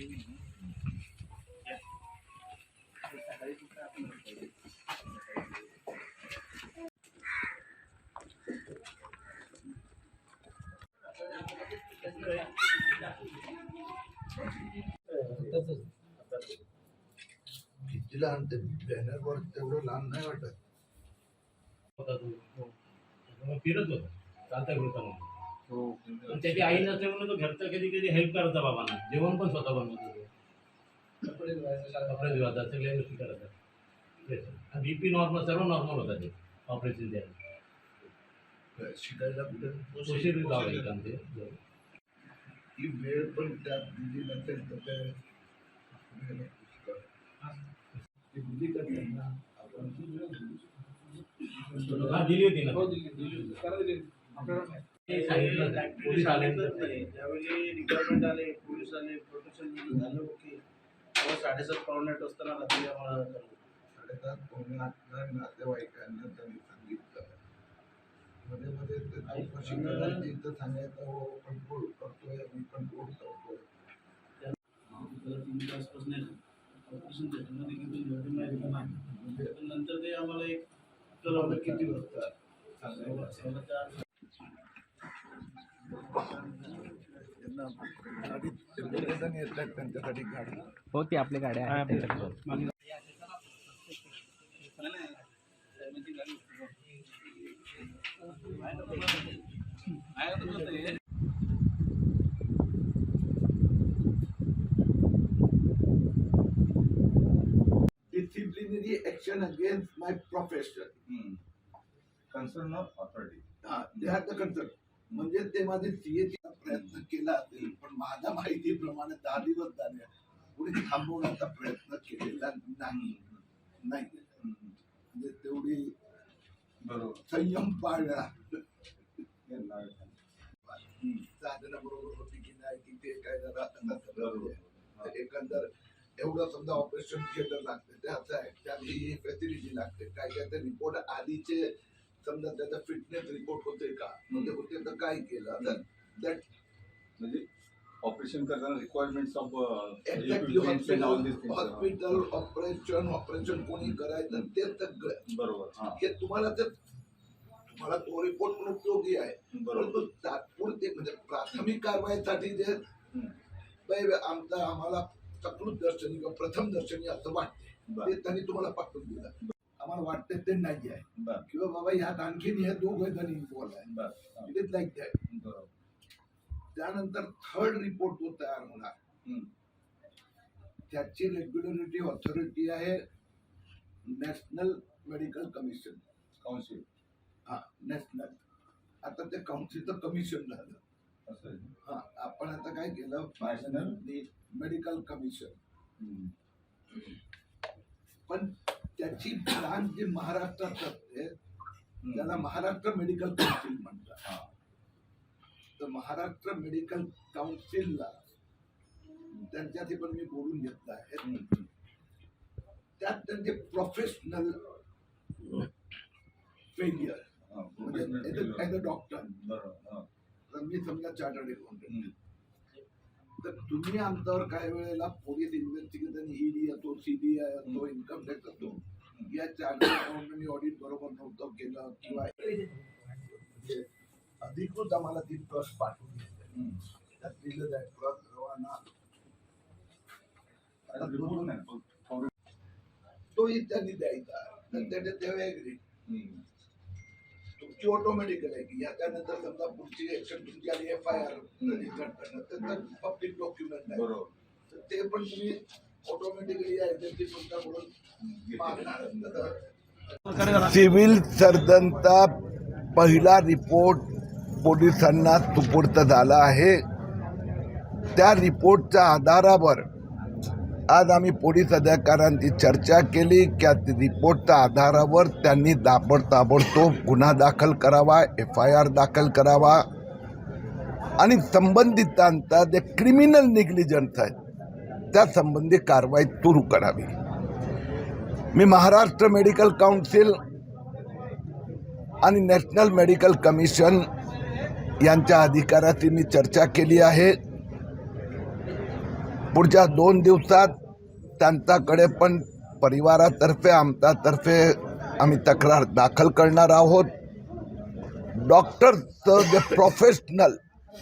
किती लहान ते बॅनरवर तेवढं लहान नाही वाटत. होता तो हो. फिरत होता. चालता फिरता मग. पण त्याची आई नसल्यामुळे तो घरचा कधी कधी हेल्प करायचा बाबांना. जेवण पण स्वतः बनवत होतो कपडे धुवायचा सगळ्या गोष्टी करायचा बीपी नॉर्मल सर्व नॉर्मल होता ते. ऑपरेशन द्यायला. शिकायला कुठे? उशीर लावायचं काम ते ही वेळ पण त्यात दिली नसेल तर ते ती दिली का त्यांना? आपण हा दिली होती ना. ते सांगितलं पोलीस आले त्यावेळी रिक्वायरमेंट आले पोलीस आले प्रोटेक्शन झालं ओके. तेव्हा साडेसात पावणे आठ वाजता रात्री आम्हाला. साडेसात पावणे आठला नातेवाईकांना त्यांनी सांगितलं. मध्ये मध्ये ते चौकशी करायची तर सांगायचं हो कंट्रोल करतोय मी कंट्रोल करतोय. त्याला तीन तासपासून ऑपरेशन थिएटरमध्ये किती एवढी माहिती नाही. नंतर ते आम्हाला एक कळवलं किती वाजता. त्यांच्यासाठी गाडी हो ती आपली गाड्या आहेत disciplinary action against my profession. concern of authority. हा, they have the concern. म्हणजे ते माझे सीए प्रयत्न केला असेल पण माझ्या माहितीप्रमाणे दहा दिवस झाले. कुणी थांबवण्याचा प्रयत्न केलेला नाही. नाही म्हणजे तेवढी बरोबर. संयम पाळला. साधना बरोबर होती की नाही की ते काय जरा एकंदर एवढं समजा ऑपरेशन थिएटर लागते त्याचं आहे त्यात ही फॅसिलिटी लागते. काय काय ते रिपोर्ट आधीचे समजा त्याचा फिटनेस रिपोर्ट होते का? म्हणजे होते तर काय केलं? दॅट म्हणजे ऑपरेशन करताना requirements of hospital operation operation कोणी करायचं ते सगळं. बरोबर हा. तुम्हाला तर तुम्हाला तो रिपोर्ट पण उपयोगी आहे. बरोबर. परंतु तात्पुरते म्हणजे प्राथमिक कारवाईसाठी जे आमचा आम्हाला सकृत दर्शनी किंवा प्रथम दर्शनी असं वाटते. ते त्यांनी तुम्हाला पाठवून दिलं. आम्हाला वाटते ते नाही आहे. किंवा बाबा ह्यात आणखीन हे दोघं जण इन्व्हॉल्व आहे. इट इज लाईक दॅट त्यानंतर थर्ड रिपोर्ट जो तयार होणार. त्याची रेग्युलरिटी ऑथॉरिटी आहे नॅशनल मेडिकल कमिशन काउन्सिल हा नॅशनल आता ते काउन्सिलचं कमिशन झालं. हा आपण आता काय केलं? National? Medical commission. पण त्याची ब्रांच जी महाराष्ट्रात असते. त्याला महाराष्ट्र मेडिकल काउन्सिल म्हणतात. तर महाराष्ट्र मेडिकल काउन्सिलला त्यांच्याशी पण मी बोलून घेतलं आहे. त्यात त्यांचे प्रोफेशनल फेलियर म्हणजे डॉक्टर मी समजा चार्टर्ड अकाउंटंट. तर तुम्ही आमच्यावर काही वेळेला पोलीस इन्व्हेस्टिगेशन ईडी येतो सीबीआय येतो इन्कम टॅक्स येतो या अकाउंटनी ऑडिट बरोबर नव्हतं केलं किंवा म्हणजे अधिकृत आम्हाला ती ट्रस्ट पाठवून. त्यात जाईल. ट्रस्ट रवाना. तोही त्यांनी द्यायचा. तेव्हा तुमची ऑटोमॅटिकल आहे की याच्यानंतर समजा पुढची ऍक्शन तुमची आली एफ आय आर तर पब्लिक डॉक्युमेंट आहे. बरोबर. ते पण तुम्ही ऑटोमॅटिकली एजन्सी तुमच्याकडून मागणार. सिव्हिल सर्जनचा पहिला रिपोर्ट पोलिसांना सुपूर्त झाला आहे. त्या रिपोर्टच्या आधारावर आज आम्ही पोलीस अधिकाऱ्यांची चर्चा केली. की रिपोर्टच्या आधारावर त्यांनी दाबड ताबडतोब गुन्हा दाखल करावा एफ आय आर दाखल करावा. आणि संबंधितांचा जे क्रिमिनल निग्लिजन्स आहे त्या संबंधी कारवाई सुरू करावी. मी महाराष्ट्र मेडिकल काउन्सिल आणि नॅशनल मेडिकल कमिशन यांच्या अधिकाऱ्याची मी चर्चा केली आहे. पुढच्या दोन दिवसात त्यांच्याकडे पण परिवारातर्फे आमच्यातर्फे आम्ही तक्रार दाखल करणार आहोत. डॉक्टरचं जे प्रोफेशनल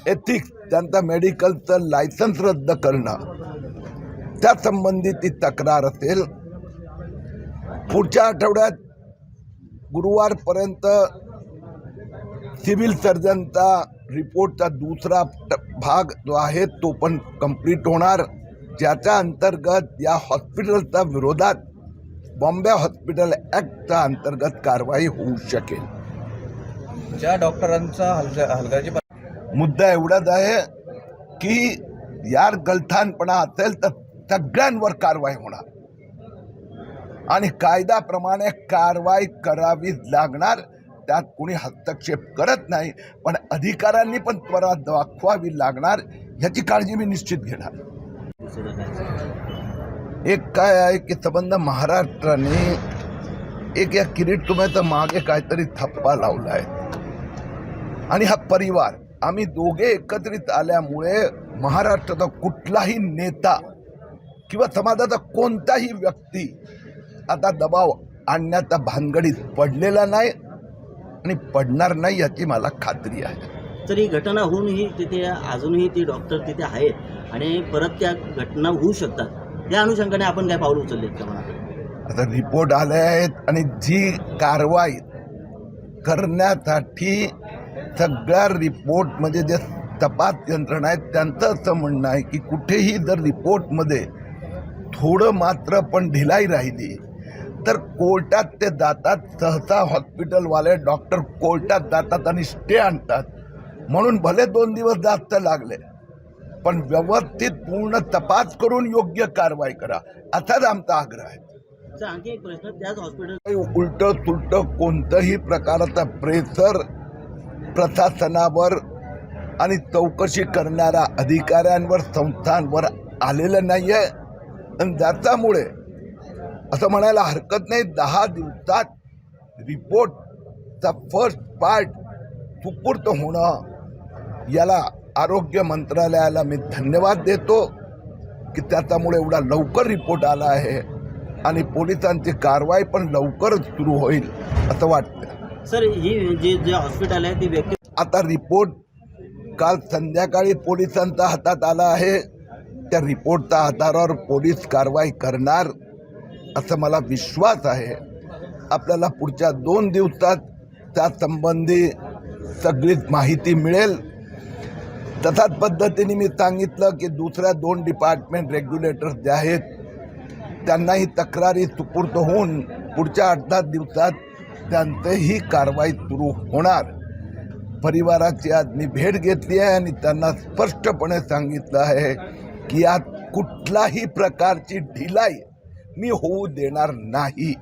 एथिक्स त्यांचा मेडिकलचं लायसन्स रद्द करणं त्या संबंधी ती तक्रार असेल. पुढच्या आठवड्यात गुरुवारपर्यंत सिव्हिल सर्जनचा रिपोर्टचा दुसरा ट- भाग जो आहे तो पण कंप्लीट होणार. ज्याच्या अंतर्गत या हॉस्पिटलच्या विरोधात बॉम्बे हॉस्पिटल ॲक्टच्या अंतर्गत कारवाई होऊ शकेल. ज्या डॉक्टरांचा हलगा हलगाची मुद्दा एवढाच आहे की यार गलथानपणा असेल तर सगळ्यांवर कारवाई होणार. आणि कायद्याप्रमाणे कारवाई करावीच लागणार त्यात कुणी हस्तक्षेप करत नाही पण अधिकाऱ्यांनी पण त्वरा दाखवावी लागणार ह्याची काळजी मी निश्चित घेणार. एक काय आहे की संबंध महाराष्ट्राने एक या किरीट तुम्हाला मागे काहीतरी थप्पा लावला आहे. आणि हा परिवार आम्ही दोघे एकत्रित आल्यामुळे महाराष्ट्राचा कुठलाही नेता किंवा समाजाचा कोणताही व्यक्ती आता दबाव आणण्याचा भानगडीत पडलेला नाही आणि पडणार नाही याची मला खात्री आहे. तर ही घटना होऊनही तिथे अजूनही ती डॉक्टर तिथे आहेत आणि परत त्या घटना होऊ शकतात. त्या अनुषंगाने आपण काय पावलं उचललेत का आता रिपोर्ट आले आहेत आणि जी कारवाई करण्यासाठी सगळ्या रिपोर्टमध्ये जे तपास यंत्रणा आहेत त्यांचं असं म्हणणं आहे की कुठेही जर रिपोर्टमध्ये थोडं मात्र पण ढिलाई राहिली तर कोर्टात ते जातात. सहसा हॉस्पिटलवाले डॉक्टर कोर्टात जातात आणि स्टे आणतात. म्हणून भले दोन दिवस जास्त लागले पण व्यवस्थित पूर्ण तपास करून योग्य कारवाई करा. असाच आमचा आग्रह आहे. उलटं सुलटं कोणतंही प्रकारचा प्रेशर प्रशासनावर आणि चौकशी करणाऱ्या अधिकाऱ्यांवर संस्थांवर आलेलं नाही आहे आणि ज्याच्यामुळे असं म्हणायला हरकत नाही दहा दिवसात रिपोर्टचा फर्स्ट पार्ट सुपूर्त होणं याला आरोग्य मंत्रालयाला मी धन्यवाद देतो की त्याच्यामुळे एवढा लवकर रिपोर्ट आला आहे आणि पोलिसांची कारवाई पण लवकरच सुरू होईल असं वाटतं सर ही जे जे हॉस्पिटल आहे ती व्यक्ती आता रिपोर्ट काल संध्याकाळी पोलिसांच्या हातात आला आहे. त्या रिपोर्टच्या आधारावर पोलीस कारवाई करणार असं मला विश्वास आहे. आपल्याला पुढच्या दोन दिवसात त्या संबंधी सगळीच माहिती मिळेल. तशाच पद्धतीने मी सांगितलं की दुसऱ्या दोन डिपार्टमेंट रेग्युलेटर्स जे आहेत त्यांनाही तक्रारी सुपूर्त होऊन पुढच्या आठ दहा दिवसात त्यांचंही कारवाई सुरू होणार. परिवाराची आज मी भेट घेतली आहे आणि त्यांना स्पष्टपणे सांगितलं आहे की यात कुठलाही प्रकारची ढिलाई मी होऊ देणार नाही.